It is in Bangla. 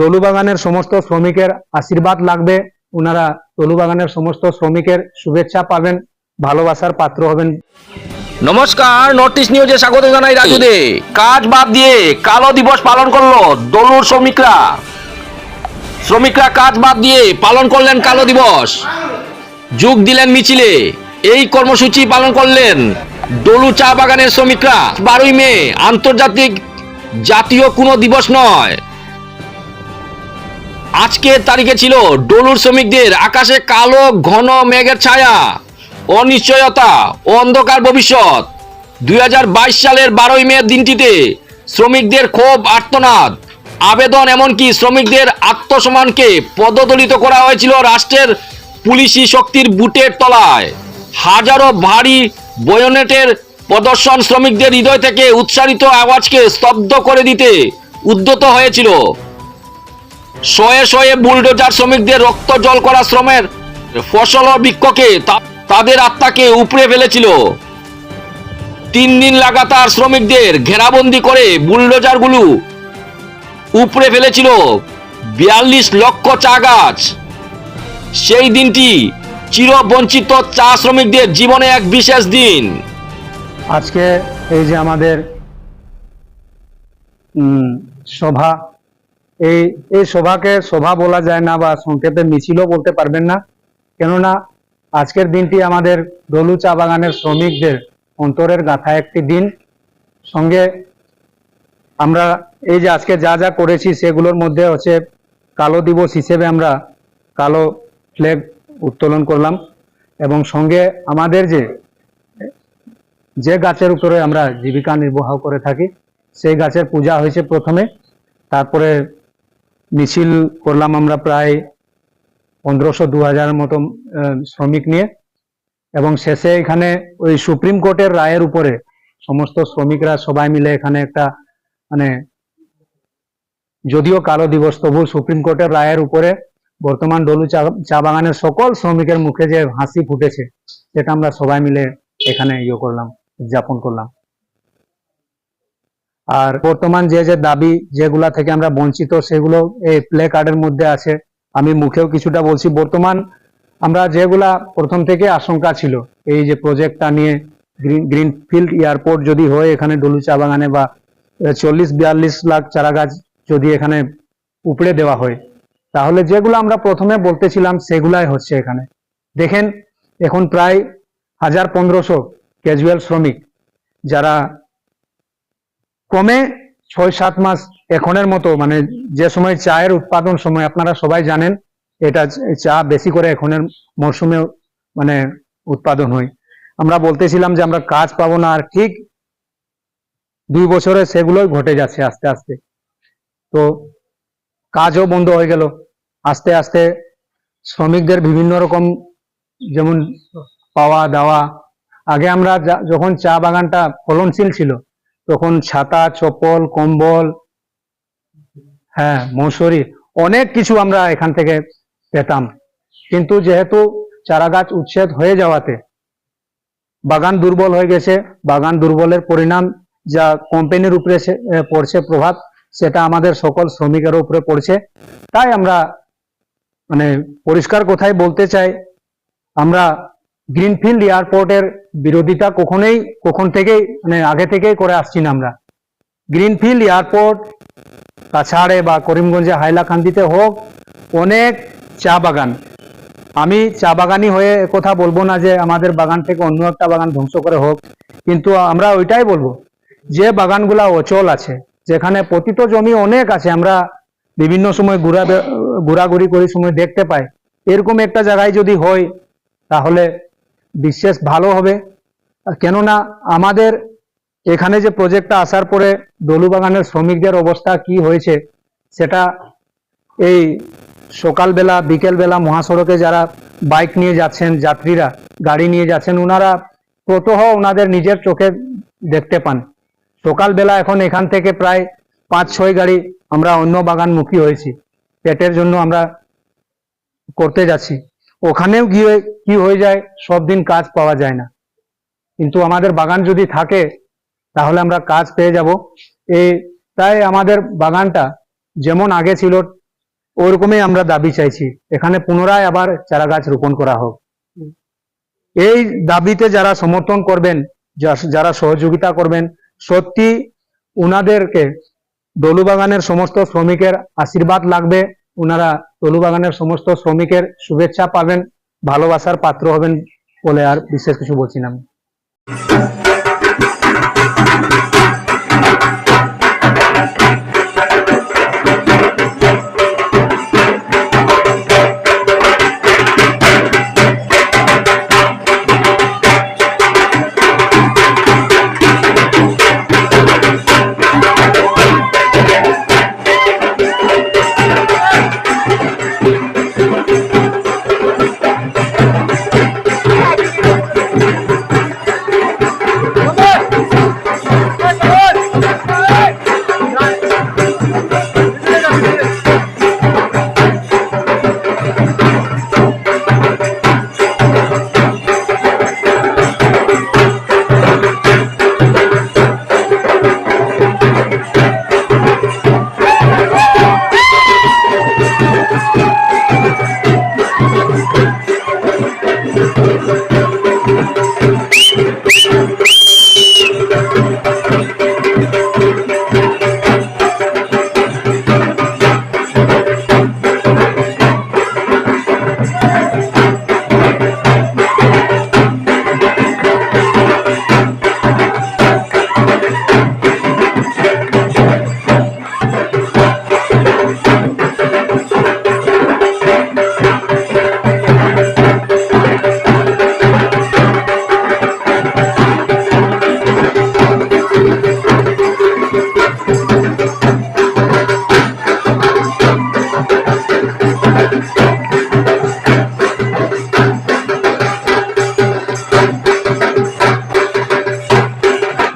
দলু বাগানের সমস্ত শ্রমিকের আশীর্বাদ লাগবে। ওনারা দলু বাগানের সমস্ত শ্রমিকের শুভেচ্ছা পাবেন, ভালোবাসার পাত্র হবেন। নমস্কার নর্থ ইস্ট নিউজে স্বাগত জানাই রাজু দে কাজ বাদ দিয়ে কালো দিবস পালন করল দলুর শ্রমিকরা। শ্রমিকরা কাজ বাদ দিয়ে পালন করলেন কালো দিবস। যোগ দিলেন মিছিলে। এই কর্মসূচি পালন করলেন দলু চা বাগানের শ্রমিকরা। বারোই মে আন্তর্জাতিক জাতীয় কোনো দিবস নয়। আজকের তারিখে ছিল ডলুর শ্রমিকদের আকাশে কালো ঘন মেঘের ছায়া। অনিশ্চয়তা, অন্ধকার ভবিষ্যৎ। দুই হাজার বাইশ সালের বারোই মে দিনটিতে শ্রমিকদের ক্ষোভ, আর্তনাদ। আবেদন এমনকি শ্রমিকদের আত্মসম্মানকে পদদলিত করা হয়েছিল রাষ্ট্রের পুলিশি শক্তির বুটের তলায়। হাজারো ভারী বয়নেটের প্রদর্শন শ্রমিকদের হৃদয় থেকে উৎসারিত আওয়াজকে স্তব্ধ করে দিতে উদ্যত হয়েছিল। শয়ে শয়ে বুলডোজার শ্রমিকদের রক্ত জল করা শ্রমের ফসল ও বৃক্ষকে তাদের আত্মাকে উপড়ে ফেলেছিল। তিন দিন লাগাতার শ্রমিকদের ঘেরাবন্দি করে বুলডোজারগুলো উপড়ে ফেলেছিল। বিয়াল্লিশ লক্ষ চা গাছ। সেই দিনটি চিরবঞ্চিত চা শ্রমিকদের জীবনে এক বিশেষ দিন। আজকে এই যে আমাদের সভা এই এই সভাকে সভা বলা যায় না বা সংক্ষেপে মিছিলও বলতে পারবেন না। কেননা, আজকের দিনটি আমাদের দলু চা বাগানের শ্রমিকদের অন্তরের গাথা একটি দিন। সঙ্গে আমরা এই যে আজকে যা যা করেছি সেগুলোর মধ্যে হচ্ছে কালো দিবস হিসেবে আমরা কালো ফ্ল্যাগ উত্তোলন করলাম এবং সঙ্গে আমাদের যে যে গাছের উপরে আমরা জীবিকা নির্বাহ করে থাকি, সেই গাছের পূজা হয়েছে প্রথমে। তারপরে মিছিল করলাম আমরা প্রায় পনেরোশো দু হাজার মতো শ্রমিক নিয়ে। এবং শেষে এখানে ওই সুপ্রিম কোর্টের রায়ের উপরে সমস্ত শ্রমিকরা সবাই মিলে এখানে একটা মানে যদিও কালো দিবস, তবু সুপ্রিম কোর্টের রায়ের উপরে বর্তমান ডলু চা চা বাগানের সকল শ্রমিকের মুখে যে হাসি ফুটেছে, সেটা আমরা সবাই মিলে এখানে ইয়ে করলাম, উদযাপন করলাম। আর বর্তমান যে যে দাবি যেগুলা থেকে আমরা বঞ্চিত, সেগুলো এই প্লে কার্ডের মধ্যে আছে। আমি মুখেও কিছুটা বলছি, বর্তমান আমরা যেগুলা প্রথম থেকে আশঙ্কা ছিল, এই যে প্রজেক্টটা নিয়ে গ্রিন, গ্রিনফিল্ড এয়ারপোর্ট যদি হয়, এখানে ডলু চা বাগানে বা চল্লিশ, বিয়াল্লিশ লাখ চারা গাছ যদি এখানে উপড়ে দেওয়া হয়, তাহলে যেগুলো আমরা প্রথমে বলতেছিলাম, সেগুলাই হচ্ছে এখানে। দেখেন, এখন প্রায় হাজার পনেরোশো ক্যাজুয়াল শ্রমিক যারা কমে ছয়, সাত মাস এখনের মতো মানে যে সময় চায়ের উৎপাদন সময়, আপনারা সবাই জানেন, এটা চা বেশি করে এখনের মরশুমে মানে উৎপাদন হয়। আমরা বলতেছিলাম যে আমরা কাজ পাবো না, আর ঠিক দুই বছরে সেগুলোই ঘটে যাচ্ছে আস্তে আস্তে। তো কাজও বন্ধ হয়ে গেল। আস্তে আস্তে শ্রমিকদের বিভিন্ন রকম যেমন পাওয়া, দাওয়া। আগে আমরা যখন চা বাগানটা ফলনশীল ছিল তখন ছাতা, চপ্পল, কম্বল হ্যাঁ মৌসুরি, অনেক কিছু আমরা এখান থেকে পেতাম। কিন্তু যেহেতু চারা গাছ উচ্ছেদ হয়ে যাওয়াতে বাগান দুর্বল হয়ে গেছে, বাগান দুর্বলের পরিণাম যা কোম্পানির উপরে পড়ছে প্রভাব, সেটা আমাদের সকল শ্রমিকের উপরে পড়ছে। তাই আমরা মানে পরিষ্কার কথাই বলতে চাই, আমরা গ্রিনফিল্ড এয়ারপোর্টের বিরোধিতা কখনোই, কখন থেকেই মানে আগে থেকেই করে আসছি না আমরা। গ্রিনফিল্ড এয়ারপোর্ট, কাছাড়ে বা করিমগঞ্জে, হাইলাকান্দিতে হোক, অনেক চা বাগান। আমি চা বাগানি হয়ে কথা বলব না যে আমাদের বাগান থেকে অন্য একটা বাগান ধ্বংস করে হোক, কিন্তু আমরা ওইটাই বলব। যে বাগানগুলা অচল আছে, যেখানে পতিত জমি অনেক আছে, আমরা বিভিন্ন সময় ঘুরা ঘোরাঘুরি করি, সময় দেখতে পাই, এরকম একটা জায়গায় যদি হয়, তাহলে বিশেষ ভালো হবে। কেননা আমাদের এখানে যে প্রজেক্টটা আসার পরে দলু বাগানের শ্রমিকদের অবস্থা কি হয়েছে, সেটা এই সকালবেলা, বিকেলবেলা মহাসড়কে যারা বাইক নিয়ে যাচ্ছেন, যাত্রীরা, গাড়ি নিয়ে যাচ্ছেন ওনারা প্রতহ ওনাদের নিজের চোখে দেখতে পান। সকালবেলা এখন এখান থেকে প্রায় পাঁচ ছয় গাড়ি আমরা অন্য বাগানমুখী হয়েছি। পেটের জন্য আমরা করতে যাচ্ছি। ওখানেও গিয়ে কি হয়ে যায়, সব দিন কাজ পাওয়া যায় না। কিন্তু আমাদের বাগান যদি থাকে, তাহলে আমরা কাজ পেয়ে যাব। এই তাই আমাদের বাগানটা যেমন আগে ছিল, ওরকমই আমরা দাবি চাইছি। এখানে পুনরায় আবার চারা গাছ রোপণ করা হোক। এই দাবিতে যারা সমর্থন করবেন, যারা সহযোগিতা করবেন, সত্যি উনাদেরকে দলু বাগানের সমস্ত শ্রমিকের আশীর্বাদ লাগবে। উনারা তলু বাগানের সমস্ত শ্রমিকের শুভেচ্ছা পাবেন, ভালোবাসার পাত্র হবেন বলে আর বিশেষ কিছু বলছি না আমি।